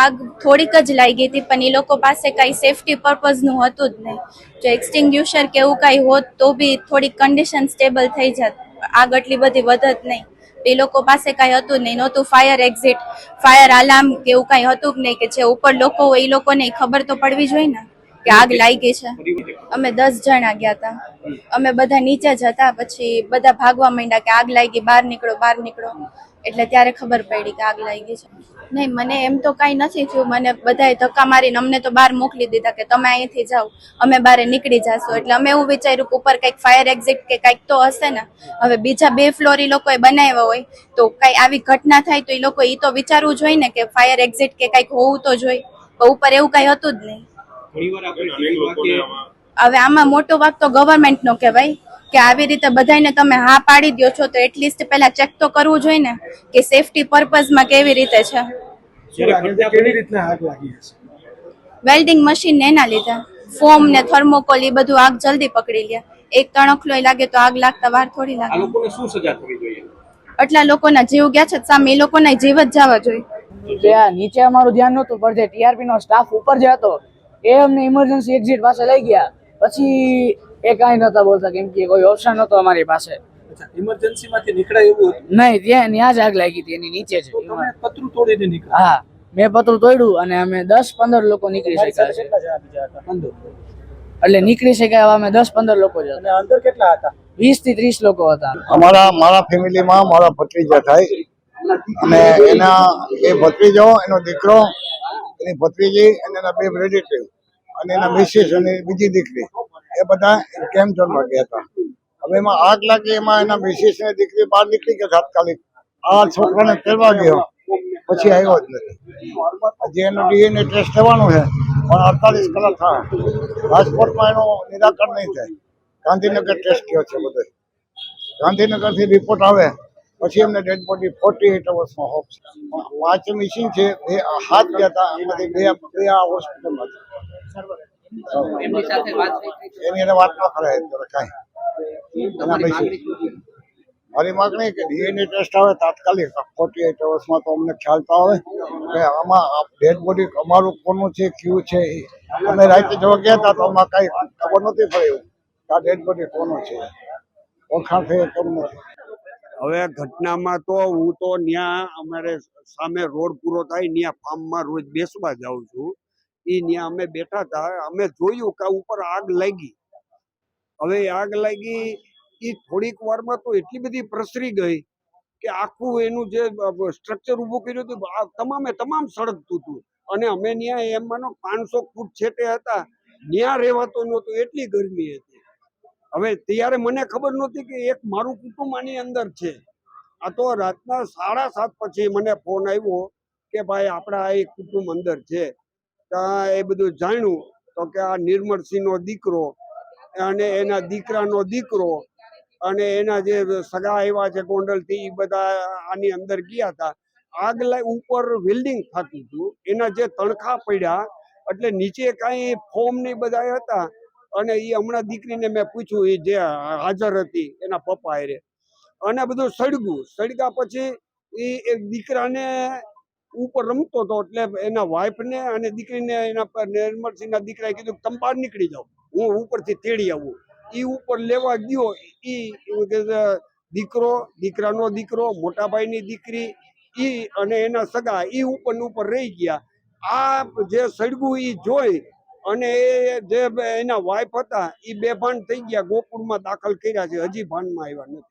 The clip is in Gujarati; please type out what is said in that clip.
આગ થોડીક જ લાગી હતી, પણ એ લોકો પાસે કાંઈ સેફટી પર્પઝનું હતું જ નહીં. જો એક્સટિંગ્યુશર કે એવું કાંઈ હોત તો બી થોડીક કન્ડિશન સ્ટેબલ થઈ જાત. આગ એટલી બધી વધત નહીં. એ લોકો પાસે કાંઈ હતું નહીં. નહોતું ફાયર એક્ઝિટ ફાયર આલાર્મ કે એવું કાંઈ હતું જ નહીં કે જે ઉપર લોકો હોય, એ લોકોને ખબર તો પડવી જોઈએ ને. કે આગ લાગી છે. અમે દસ જણા ગયા હતા અમે બધા નીચે જ હતા, પછી બધા ભાગવા માંડ્યા કે આગ લાગી, બહાર નીકળો બહાર નીકળો. એટલે ત્યારે ખબર પડી કે આગ લાગી છે. નહીં, મને એમ તો કાંઈ નથી થયું. મને બધાએ ધક્કા મારીને અમને તો બહાર મોકલી દીધા કે તમે અહીંથી જાઓ, અમે બહાર નીકળી જશું. એટલે અમે એવું વિચાર્યું કે ઉપર કંઈક ફાયર એક્ઝિટ કે કંઈક તો હશે ને. હવે બીજા બે ફ્લોર લોકોએ બનાવ્યા હોય તો કંઈ આવી ઘટના થાય તો એ લોકો એ તો વિચારવું જોઈએ ને કે ફાયર એક્ઝિટ કે કંઈક હોવું તો જોઈએ. ઉપર એવું કંઈ હતું જ નહીં. હવે આમાં મોટો વાત તો ગવર્મેન્ટ નો કહેવાય કે આવી રીતે બધાને તમે હા પાડી દો છો તો એટલીસ્ટ પહેલા ચેક તો કરવું જોઈએ ને કે સેફટી પર્પઝમાં કેવી રીતે છે. વેલ્ડિંગ મશીન ને એના લીધે. ફોમ ને થર્મોકોલ એ બધું આગ જલ્દી પકડી લે. એક તણખલો લાગે તો આગ લાગતા વાર થોડી લાગે. લોકોને શું સજા થવી જોઈએ? આટલા લોકોના જીવ ગયા છે સામે એ લોકોના જીવ જ જવા જોઈએ. આ નીચે અમારું ધ્યાન નહોતું પણ જે ટીઆરપી નો સ્ટાફ ઉપર જે હતો એ અમને ઇમરજન્સી એક્ઝિટ પાસે લઈ ગયા. પછી એ કાંઈ નહોતા બોલતા કેમ કે કોઈ ઓપ્શન નહોતો અમારી પાસે. ઇમરજન્સી માંથી નીકળાય એવું હતું? નહીં ત્યાં ત્યાં જ આગ લાગી હતી એની નીચે છે પતરું તોડીને નીકળ્યા? હા મેં પતરું તોડ્યું અને અમે દસ પંદર લોકો નીકળી શક્યા છે. એટલે નીકળી શક્યા અમે દસ પંદર લોકો જ અને અંદર કેટલા હતા? વીસથી ત્રીસ લોકો હતા. અમારા મારા ફેમિલીમાં મારા ભત્રીજા થાય. અને એના એ ભત્રીજો એનો દીકરો એની ભત્રીજી અને એના બે રિલેટિવ અને એના મિસિસ અને બીજી દીકરી. એ બધા કેમ ઝોનમાં ગયા હતા? હવે એમાં આગ લાગી, એમાં એના મિસિસ ને દીકરી બહાર નીકળી ગયા તાત્કાલિક. આ છોકરાને ફેરવા ગયો. પછી આવ્યો જ નથી. હજી એનો ડીએનએ ટેસ્ટ થવાનું છે. પણ અડતાલીસ કલાક થાય. રાજકોટમાં એનું નિરાકરણ નહીં થાય. ગાંધીનગર ટેસ્ટ થયો છે બધો. ગાંધીનગરથી રિપોર્ટ આવે. પછી એમને ડેડ બોડી ફોર્ટી એટ અવર્સમાં હોપ પાંચ મિસિંગ છે. બે હાથ ગયા હતા. એમાંથી બે બે આ હોસ્પિટલમાં એની એને વાત ન કરાય કાંઈ. એના પછી મારી માગણી કે ડીએનએ ટેસ્ટ આવે તાત્કાલિક. ફોર્ટી એટ અવર્સમાં તો અમને ખ્યાલ તો આવે. કે આમાં ડેડ બોડી અમારું કોનું છે કયું છે અમે રાતે જોવા ગયા હતા તો આમાં કાંઈ ખબર નહોતી પડી એવું. કે આ ડેડ બોડી કોનું છે? ઓળખાણ થઈ કેમ નથી. હવે ઘટનામાં તો હું તો ન્યા અમારે સામે રોડ પૂરો થાય ન્યા ફાર્મમાં રોજ બેસવા જાઉં છું. એ ત્યાં અમે બેઠા હતા. અમે જોયું કે ઉપર આગ લાગી. હવે આગ લાગી એ થોડીક વારમાં તો એટલી બધી પ્રસરી ગઈ કે આખું એનું જે સ્ટ્રક્ચર ઊભું કર્યું હતું તમામે તમામ સળગતું હતું. અને અમે ત્યાં એમ માનો પાંચસો ફૂટ છેટે હતા. ત્યાં રહેવાતો નહોતું, એટલી ગરમી હતી. હવે ત્યારે મને ખબર નહોતી કે એક મારું કુટુંબ આની અંદર છે. આ તો રાતના સાડા સાત પછી મને ફોન આવ્યો કે ભાઈ આપણા એક કુટુંબ અંદર છે. એ બધું જાણ્યું તો કે આ નિર્મળસિંહનો દીકરો અને એના દીકરાનો દીકરો અને એના જે સગા આવ્યા છે ગોંડલથી એ બધા આની અંદર ગયા હતા. આગ ઉપર વેલ્ડિંગ થતું હતું. એના જે તણખા પડ્યા એટલે નીચે કાંઈ ફોર્મ ને બધા હતા અને એ હમણાં દીકરીને મેં પૂછ્યું એ જે હાજર હતી એના પપ્પા એ અને બધું સળગું સળગા પછી એ દીકરાને ઉપર રમતો હતો એટલે એના વાઈફને અને દીકરીને એના પર નિર્મળસિંહના દીકરાએ કીધું તમે બહાર નીકળી જાઓ, હું ઉપરથી તેડી આવું. એ ઉપર લેવા ગયો એ દીકરો, દીકરાનો દીકરો, મોટાભાઈની દીકરી એ અને એના સગા એ ઉપર ઉપર રહી ગયા. આ જે સળગું એ જોઈ અને એ જે એના વાઈફ હતા એ બેભાન થઈ ગયા, ગોકુળમાં દાખલ કર્યા છે, હજી ભાનમાં આવ્યા નથી.